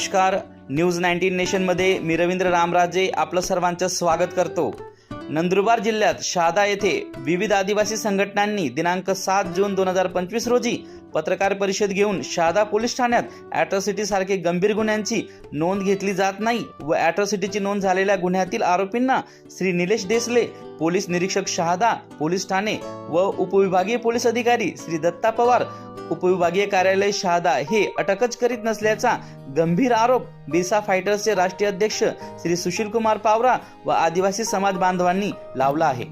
नमस्कार. News nineteen नेशनमध्ये मी रवींद्र रामराजे आपलं सर्वांचं स्वागत करतो. नंदुरबार जिल्ह्यात शहादा येथे विविध आदिवासी संघटनांनी दिनांक सात जून दोन हजार पंचवीस रोजी पत्रकार परिषद घेऊन शहादा पोलीस ठाण्यात अॅट्रॉसिटी सारखे गंभीर गुन्ह्यांची नोंद घेतली जात नाही व अॅट्रॉसिटीची नोंद झालेल्या गुन्ह्यातील आरोपींना श्री निलेश देसले पोलीस निरीक्षक शहादा पोलीस ठाणे व उपविभागीय पोलीस अधिकारी श्री दत्ता पवार. उपविभागीय कार्यालय शहादा हे अटकच करीत नसल्याचा गंभीर आरोप बिरसा फायटर्सचे राष्ट्रीय अध्यक्ष श्री सुशील कुमार पावरा व आदिवासी समाज बांधवांनी लावला आहे.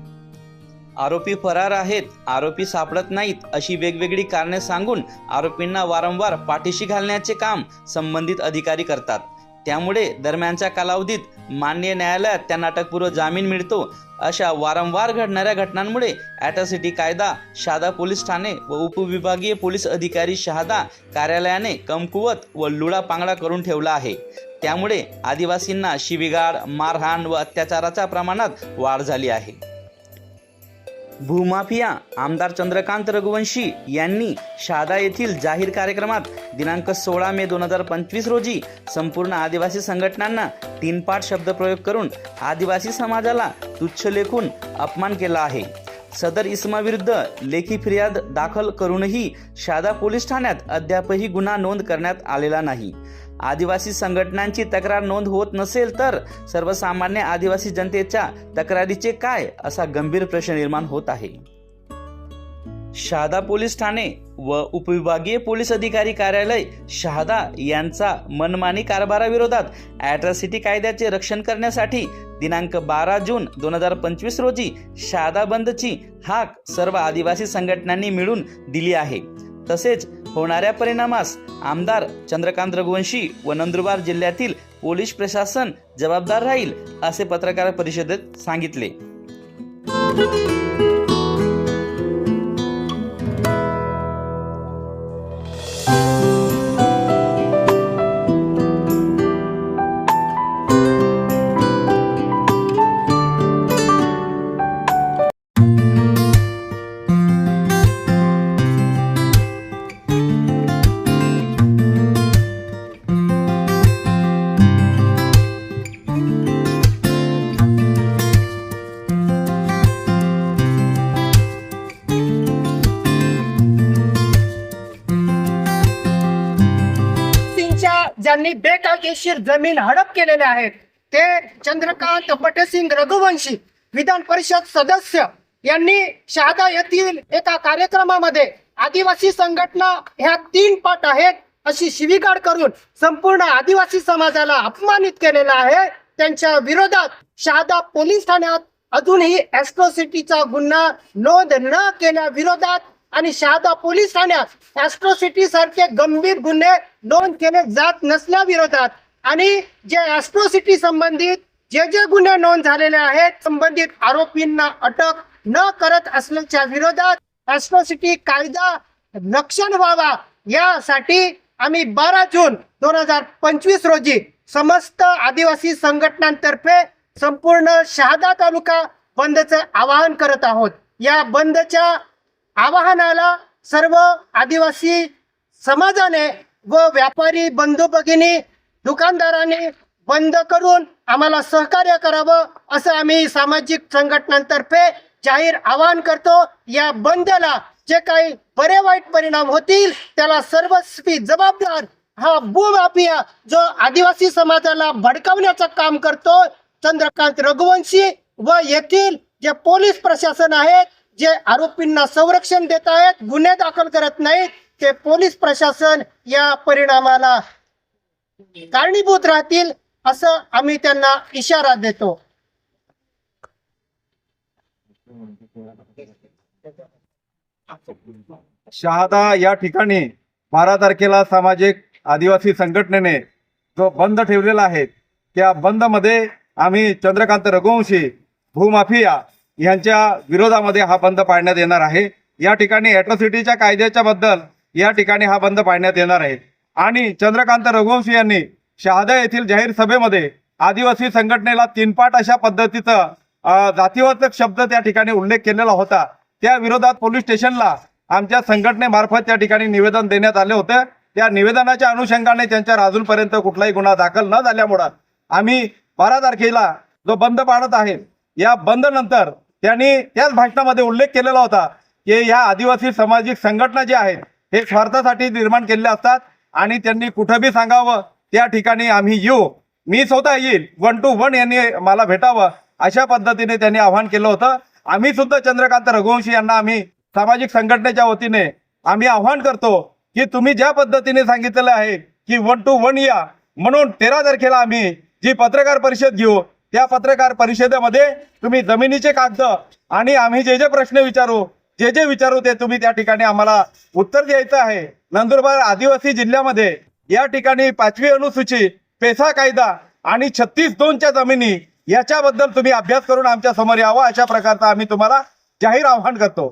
आरोपी फरार आहेत आरोपी सापडत नाहीत अशी वेगवेगळी कारणे सांगून आरोपींना वारंवार पाठीशी घालण्याचे काम संबंधित अधिकारी करतात. त्यामुळे दरम्यानच्या कालावधीत मान्य न्यायालयात त्यांना अटकपूर्व जामीन मिळतो. अशा वारंवार घडणाऱ्या घटनांमुळे अॅट्रॉसिटी कायदा शहादा पोलीस ठाणे व उपविभागीय पोलीस अधिकारी शहादा कार्यालयाने कमकुवत व लुळा पांगडा करून ठेवला आहे. त्यामुळे आदिवासींना शिवीगाळ मारहाण व अत्याचाराच्या प्रमाणात वाढ झाली आहे. भूमाफिया आमदार चंद्रकांत रघुवंशी यांनी शहादा येथील जाहीर कार्यक्रमात दिनांक सोळा मे दोन हजार पंचवीस रोजी संपूर्ण आदिवासी संघटनांना तीनपाठ शब्दप्रयोग करून आदिवासी समाजाला तुच्छ लेखून अपमान केला आहे. सदर इसमाविरुद्ध लेखी फिर्याद दाखल करूनही शहादा पोलीस ठाण्यात अद्यापही गुन्हा नोंद करण्यात आलेला नाही. आदिवासी संघटनांची तक्रार नोंद होत नसेल तर सर्वसामान्य आदिवासी जनतेच्या तक्रारीचे काय असा गंभीर प्रश्न निर्माण होत आहे. शहादा पोलीस ठाणे व उपविभागीय पोलीस अधिकारी कार्यालय शहादा यांचा मनमानी कारभाराविरोधात ॲट्रॉसिटी कायद्याचे रक्षण करण्यासाठी दिनांक बारा जून दोन हजार पंचवीस रोजी शहादा बंदची हाक सर्व आदिवासी संघटनांनी मिळून दिली आहे. तसेच होणाऱ्या परिणामास आमदार चंद्रकांत रघुवंशी व नंदुरबार जिल्ह्यातील पोलीस प्रशासन जबाबदार राहील असे पत्रकार परिषदेत सांगितले. ज्यांनी बेकायदेशीर जमीन हडप केलेले आहेत ते चंद्रकांत पटसिंग रघुवंशी विधान परिषद सदस्य यांनी शहादा येथील एका कार्यक्रमामध्ये आदिवासी संघटना ह्या तीन पट आहेत अशी शिवीगाळ करून संपूर्ण आदिवासी समाजाला अपमानित केलेला आहे. त्यांच्या विरोधात शहादा पोलीस ठाण्यात अजूनही ऍस्ट्रोसिटीचा गुन्हा नोंद न केल्या विरोधात आणि शहादा पोलीस ठाण्यात ऍस्ट्रोसिटी सारखे गंभीर गुन्हे नोंद केले जात नसल्या विरोधात आणि जे ऍस्ट्रोसिटी संबंधित जे जे गुन्हे नोंद झालेले आहेत संबंधित आरोपींना अटक न करत असल्याच्या विरोधात ऍस्ट्रोसिटी कायदा रक्षण व्हावा यासाठी आम्ही बारा जून दोन हजार पंचवीस रोजी समस्त आदिवासी संघटनांतर्फे संपूर्ण शहादा तालुका बंदचं आवाहन करत आहोत. या बंदच्या आवाहनाला सर्व आदिवासी समाजाने व व्यापारी बंधू भगिनी दुकानदारांनी बंद करून आम्हाला सहकार्य करावं असं आम्ही सामाजिक संघटनांतर्फे जाहीर आवाहन करतो. या बंदला जे काही बरे वाईट परिणाम होतील त्याला सर्वस्वी जबाबदार हा भूमाफिया जो आदिवासी समाजाला भडकावण्याचं काम करतो चंद्रकांत रघुवंशी व येथील जे पोलीस प्रशासन आहेत जे आरोपींना संरक्षण देत आहेत गुन्हे दाखल करत नाहीत ते पोलीस प्रशासन या परिणामाला कारणीभूत राहतील असं आम्ही त्यांना इशारा देतो. शहादा या ठिकाणी बारा तारखेला सामाजिक आदिवासी संघटनेने जो बंद ठेवलेला आहे त्या बंदमध्ये आम्ही चंद्रकांत रघुवंशी भूमाफिया यांच्या विरोधामध्ये हा बंद पाडण्यात येणार आहे. या ठिकाणी अॅट्रॉसिटीच्या कायद्याच्या बद्दल या ठिकाणी हा बंद पाडण्यात येणार आहे. आणि चंद्रकांत रघुवंशी यांनी शहादा येथील जाहीर सभेमध्ये आदिवासी संघटनेला तीनपाट अशा पद्धतीचं जातीवाचक शब्द त्या ठिकाणी उल्लेख केलेला होता. त्या विरोधात पोलीस स्टेशनला आमच्या संघटनेमार्फत त्या ठिकाणी निवेदन देण्यात आले होते. त्या निवेदनाच्या अनुषंगाने त्यांच्यावर अजूनपर्यंत कुठलाही गुन्हा दाखल न झाल्यामुळं आम्ही बारा तारखेला जो बंद पाडत आहे या बंद नंतर त्यांनी त्याच भाषणामध्ये उल्लेख केलेला होता की या आदिवासी सामाजिक संघटना ज्या आहेत हे स्वार्थासाठी निर्माण केलेले असतात आणि त्यांनी कुठं बी सांगावं त्या ठिकाणी आम्ही येऊ. मी स्वतः येईल. वन टू वन यांनी मला भेटावं अशा पद्धतीने त्यांनी आवाहन केलं होतं. आम्ही सुद्धा चंद्रकांत रघुवंशी यांना आम्ही सामाजिक संघटनेच्या वतीने आम्ही आव्हान करतो की तुम्ही ज्या पद्धतीने सांगितलेलं आहे की वन टू वन या म्हणून तेरा तारखेला आम्ही जी पत्रकार परिषद घेऊ त्या पत्रकार परिषदेमध्ये तुम्ही जमिनीचे कागद आणि आम्ही जे जे प्रश्न विचारू जे जे विचारू ते तुम्ही त्या ठिकाणी आम्हाला उत्तर द्यायचं आहे. नंदुरबार आदिवासी जिल्ह्यामध्ये या ठिकाणी पाचवी अनुसूची पेसा कायदा आणि छत्तीस दोनच्या जमिनी याच्याबद्दल तुम्ही अभ्यास करून आमच्यासमोर यावं अशा प्रकारचं आम्ही तुम्हाला जाहीर आव्हान करतो.